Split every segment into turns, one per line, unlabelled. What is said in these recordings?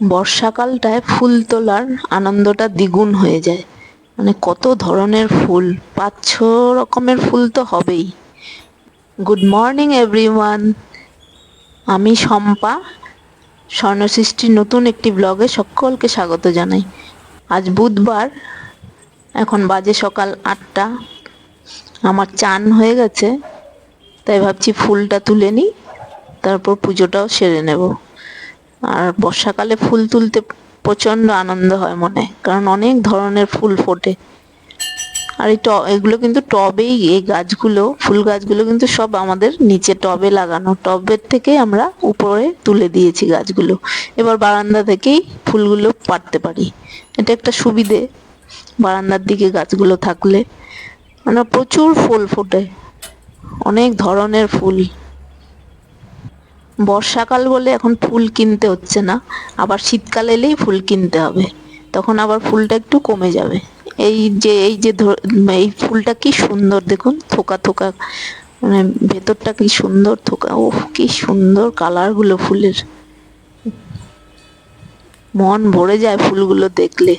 বর্ষাকালটায় ফুল তোলার আনন্দটা দ্বিগুণ হয়ে যায়। মানে কত ধরনের ফুল পাঁচ ছ রকমের ফুল তো হবেই। গুড মর্নিং এভরিওয়ান আমি শম্পা, স্বর্ণসৃষ্টির নতুন একটি ব্লগে সকলকে স্বাগত জানাই। আজ বুধবার, এখন বাজে সকাল আটটা। আমার চান হয়ে গেছে, তাই ভাবছি ফুলটা তুলে নিই, তারপর পুজোটাও সেরে নেব। আর বর্ষাকালে ফুল তুলতে প্রচণ্ড আনন্দ হয় মনে, কারণ অনেক ধরনের ফুল ফোটে। আর এই এগুলো কিন্তু টবেই, এই গাছগুলো, ফুল গাছগুলো কিন্তু সব আমাদের নিচে টবে লাগানো। টবের থেকে আমরা উপরে তুলে দিয়েছি গাছগুলো। এবার বারান্দা থেকেই ফুলগুলো পারতে পারি। এটা একটা সুবিধে বারান্দার দিকে গাছগুলো থাকলে। মানে প্রচুর ফুল ফোটে। অনেক ধরনের ফুল। বর্ষাকাল বলে এখন ফুল কিনতে হচ্ছে না। আবার শীতকাল এলেই ফুল কিনতে হবে। তখন আবার ফুলটা একটু কমে যাবে। এই যে এই যে এই ফুলটা কি সুন্দর দেখুন, থোকা থোকা মানে ভেতরটা কি সুন্দর থোকা ও কি সুন্দর কালারগুলো ফুলের। মন ভরে যায় ফুলগুলো দেখলে।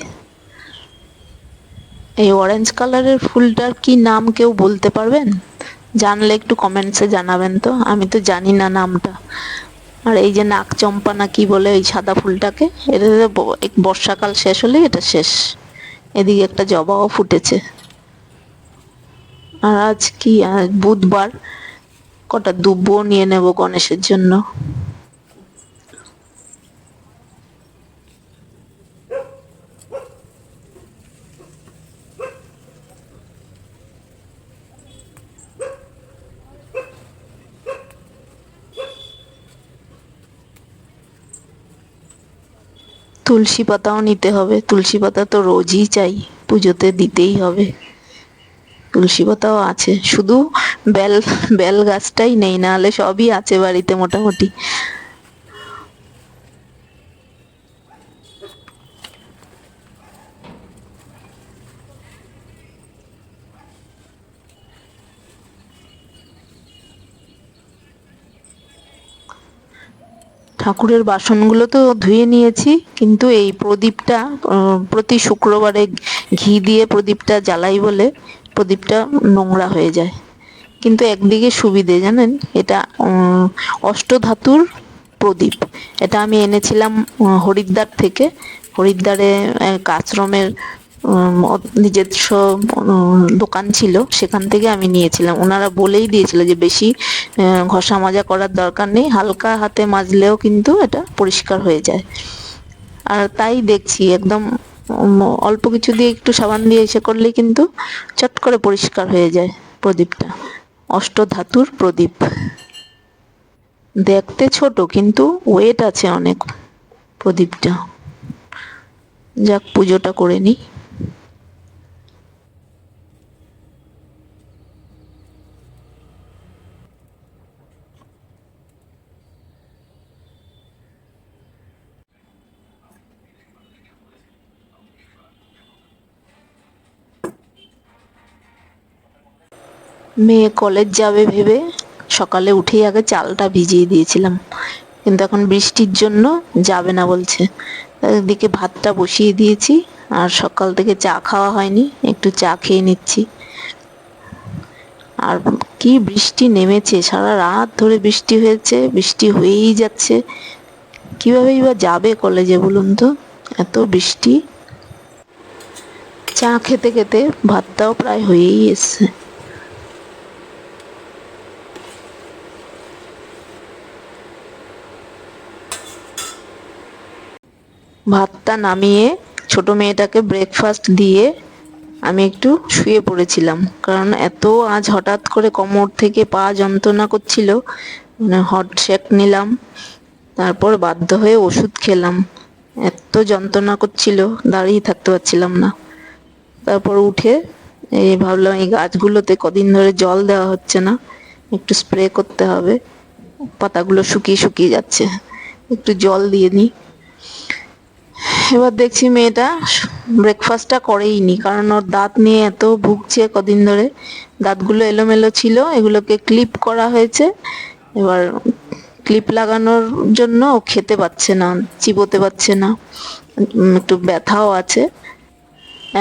এই অরেঞ্জ কালারের ফুলটার কি নাম কেউ বলতে পারবেন? জানলে একটু কমেন্টসে জানাবেন তো। আমি তো জানি না নামটা। আর এই যে নাক চম্পা না কি বলে ওই সাদা ফুলটাকে, এটা বর্ষাকাল শেষ হলেই এটা শেষ। এদিকে একটা জবাও ফুটেছে। আর আজ কি? বুধবার। কটা দুব্বো নিয়ে নেব গণেশের জন্য। তুলসী পাতাও নিতে হবে। তুলসী পাতা তো রোজই চাই, পুজোতে দিতেই হবে। তুলসী পাতাও আছে, শুধু বেল বেল গাছটাই নেই, নাহলে সবই আছে বাড়িতে মোটামুটি। ঠাকুরের বাসনগুলো তো ধুয়ে নিয়েছি, কিন্তু এই প্রদীপটা প্রতি শুক্রবারে ঘি দিয়ে প্রদীপটা জ্বালাই বলে প্রদীপটা নোংরা হয়ে যায়। কিন্তু একদিকে সুবিধে, জানেন? এটা অষ্টধাতুর প্রদীপ। এটা আমি এনেছিলাম হরিদ্বার থেকে। হরিদ্বারে এক আশ্রমের নিজস্ব দোকান ছিল, সেখান থেকে আমি নিয়েছিলাম। ওনারা বলেই দিয়েছিল যে বেশি ঘষা মাজা করার দরকার নেই, হালকা হাতে মাজলেও কিন্তু এটা পরিষ্কার হয়ে যায়। আর তাই দেখছি, একদম অল্প কিছু দিয়ে একটু সাবান দিয়ে এসে করলেই কিন্তু চট করে পরিষ্কার হয়ে যায় প্রদীপটা। অষ্টধাতুর প্রদীপ। দেখতে ছোট, কিন্তু ওয়েট আছে অনেক প্রদীপটা। যাক, পুজোটা করে নিই। মেয়ে কলেজ যাবে ভেবে সকালে উঠেই আগে চালটা ভিজিয়ে দিয়েছিলাম। কিন্তু এখন বৃষ্টির জন্য যাবে না বলছে। দিকে ভাতটা বসিয়ে দিয়েছি আর সকাল থেকে চা খাওয়া হয়নি, একটু চা খেয়ে নিচ্ছি। আর কি বৃষ্টি নেমেছে, সারা রাত ধরে বৃষ্টি হয়েছে, বৃষ্টি হয়েই যাচ্ছে। কীভাবেই বা যাবে কলেজে বলুন তো? এত বৃষ্টি। চা খেতে খেতে ভাতটাও প্রায় হয়েই এসছে। ভাতটা নামিয়ে ছোট মেয়েটাকে ব্রেকফাস্ট দিয়ে আমি একটু শুয়ে পড়েছিলাম। কারণ এত আজ হঠাৎ করে কোমর থেকে পা যন্ত্রণা করছিল মানে হট শেক নিলাম, তারপর বাধ্য হয়ে ওষুধ খেলাম। এত যন্ত্রণা করছিল, দাঁড়িয়ে থাকতে পারছিলাম না। তারপর উঠে এই ভাবলাম এই গাছগুলোতে কদিন ধরে জল দেওয়া হচ্ছে না, একটু স্প্রে করতে হবে। পাতাগুলো শুকিয়ে শুকিয়ে যাচ্ছে, একটু জল দিয়ে নিই। এবার দেখছি মেয়েটা ব্রেকফাস্টটা করেইনি, কারণ ওর দাঁত নিয়ে এত ভুগছে কদিন ধরে। দাঁতগুলো এলোমেলো ছিল, এগুলোকে ক্লিপ করা হয়েছে। এবার ক্লিপ লাগানোর জন্য ও খেতে পাচ্ছে না, চিবোতে পারছে না। একটু ব্যথাও আছে।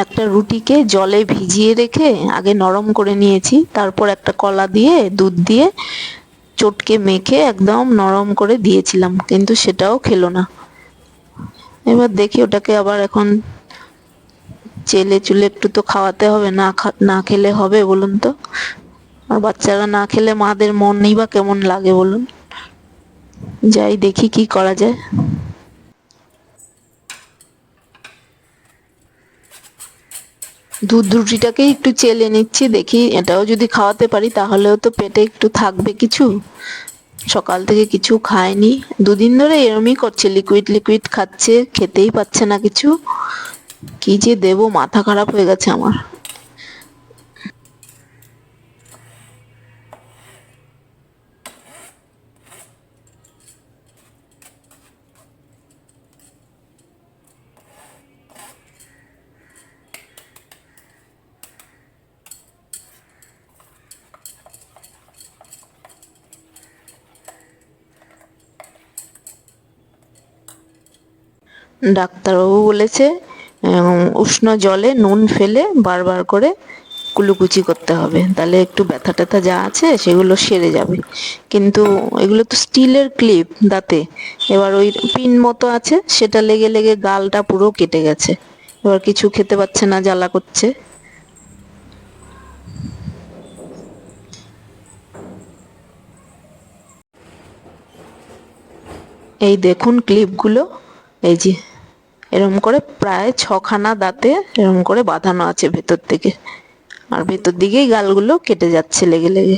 একটা রুটিকে জলে ভিজিয়ে রেখে আগে নরম করে নিয়েছি, তারপর একটা কলা দিয়ে, দুধ দিয়ে চটকে মেখে একদম নরম করে দিয়েছিলাম, কিন্তু সেটাও খেলো না। এবার দেখি ওটাকে আবার এখন চেলে চুলে একটু তো খাওয়াতে হবে, না না খেলে হবে বলুন তো? আর বাচ্চারা না খেলে মাদের মনই বা কেমন লাগে বলুন? যাই দেখি কি করা যায়। দুধ রুটিটাকে একটু চেলে নিচ্ছি, দেখি এটাও যদি খাওয়াতে পারি তাহলেও তো পেটে একটু থাকবে কিছু। সকাল থেকে কিছু খায়নি। দুদিন ধরে এরমই করছে লিকুইড লিকুইড খাচ্ছে, খেতেই পাচ্ছে না কিছু। কি যে দেব, মাথা খারাপ হয়ে গেছে আমার। ডাক্তারবাবু বলেছে উষ্ণ জলে নুন ফেলে বারবার করে কুলুকুচি করতে হবে। তাহলে একটু ব্যথা ট্যাথা যা আছে সেগুলো সেরে যাবে। কিন্তু এগুলো তো স্টিলের ক্লিপ দাঁতে। এবার ওই পিন মতো আছে, সেটা লেগে লেগে গালটা পুরো কেটে গেছে। এবার কিছু খেতে পাচ্ছে না, জ্বালা করছে। এই দেখুন ক্লিপগুলো। এই যে, এরম করে প্রায় ছখানা দাঁতে এরম করে বাঁধানো আছে ভেতর থেকে। আর ভেতর দিকেই গালগুলো কেটে যাচ্ছে লেগে লেগে।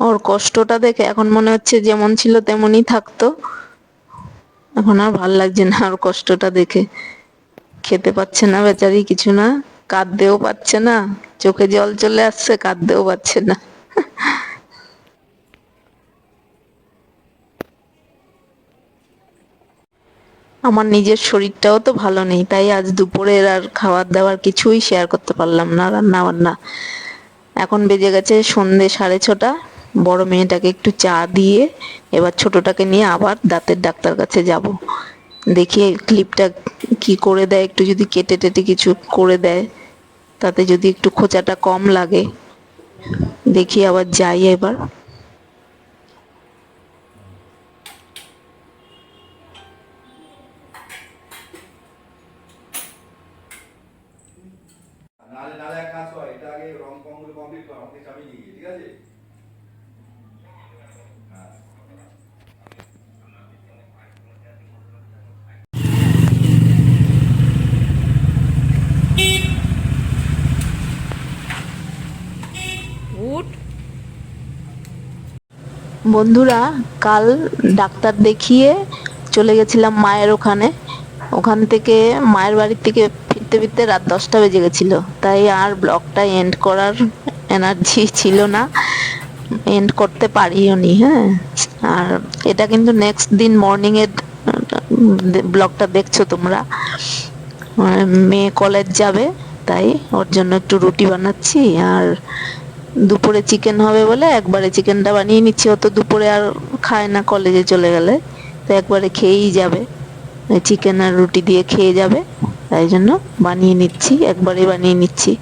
ওর কষ্টটা দেখে এখন মনে হচ্ছে যেমন ছিল তেমনই থাকতো। এখন আর ভালো লাগছে না ওর কষ্টটা দেখে। খেতে পাচ্ছে না বেচারি কিছু না, কাঁদতেও পারছে না, চোখে জল চলে আসছে, কাঁদতেও পারছে না। আমার নিজের শরীরটাও তো ভালো নেই, তাই আজ দুপুরের আর খাবার দাবার কিছুই শেয়ার করতে পারলাম না রান্না বান্না এখন বেজে গেছে সন্ধে সাড়ে ছটা, বড় মেয়েটাকে একটু চা দিয়ে এবার ছোটটাকে নিয়ে আবার দাঁতের ডাক্তার কাছে যাব। দেখি ক্লিপটা কি করে দেয়, একটু যদি কেটে টেটে কিছু করে দেয়, তাতে যদি একটু খোঁচাটা কম লাগে। দেখি আবার যাই এবার। বন্ধুরা, কাল ডাক্তার দেখিয়ে চলে গেছিলাম মায়ের ওখানে। ওখান থেকে, মায়ের বাড়ির থেকে ফিরতে ফিরতে রাত দশটা বেজে গেছিল। তাই আর ব্লগটা এন্ড করার এনার্জি ছিল না। এন্ড করতে পারিও নি হ্যাঁ। আর এটা কিন্তু নেক্সট দিন মর্নিংয়ের ব্লগটা দেখছ তোমরা। মেয়ে কলেজ যাবে, তাই ওর জন্য একটু রুটি বানাচ্ছি। আর দুপুরে চিকেন হবে বলে একবারে চিকেনটা বানিয়ে নিচ্ছি। অত দুপুরে আর খায় না কলেজে চলে গেলে। তো একবারে খেয়েই যাবে। চিকেন আর রুটি দিয়ে খেয়ে যাবে। তাই জন্য বানিয়ে নিচ্ছি, একবারে বানিয়ে নিচ্ছি।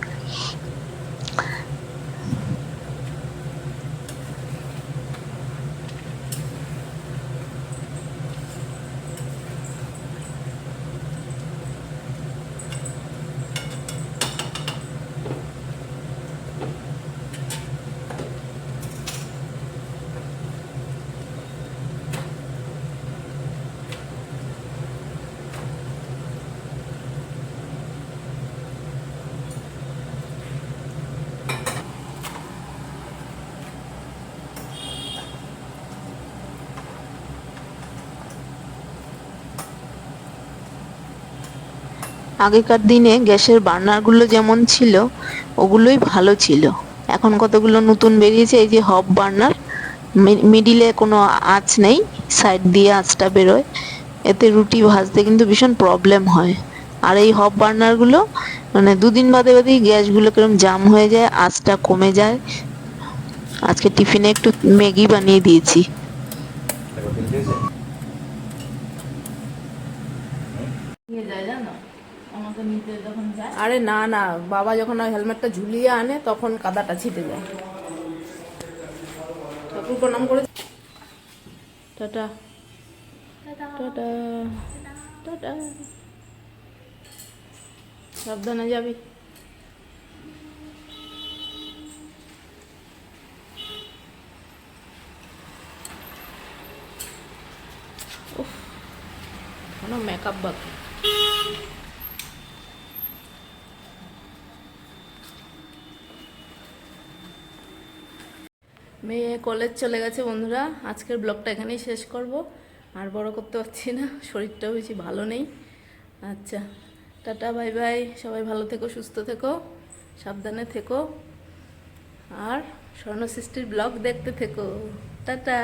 আগেকার দিনে গ্যাসের বার্নারগুলো যেমন ছিল ওগুলোই ভালো ছিল। এখন কতগুলো নতুন বেরিয়েছে এই যে হব বার্নার মিডিলে কোনো আঁচ নেই সাইড দিয়ে আঁচটা বেরোয়। এতে রুটি ভাজতে কিন্তু ভীষণ প্রবলেম হয়। আর এই হব বার্নারগুলো মানে দুদিন বাদে বাদেই গ্যাসগুলো কিরম জাম হয়ে যায় আঁচটা কমে যায়। আজকে টিফিনে একটু ম্যাগি বানিয়ে দিয়েছি?
নিয়ে যায় জানো? আমাকে নিতে যখন যায়।
আরে না না বাবা যখন হেলমেটটা ঝুলিয়ে আনে তখন কাদাটা ছিটে যায়। ঠাকুর প্রণাম করে টাটা। টাটা। টাটা। সাবধানে যাবি। মেকআপ বাকি। মেয়ে কলেজ চলে গেছে বন্ধুরা। আজকের ব্লগটা এখানেই শেষ করব। আর বড় করতে পারছি না, শরীরটাও বেশি ভালো নেই। আচ্ছা টাটা বাই বাই সবাই ভালো থেকো, সুস্থ থেকো, সাবধানে থেকো। আর স্বর্ণ সৃষ্টির ব্লগ দেখতে থেকো। টাটা।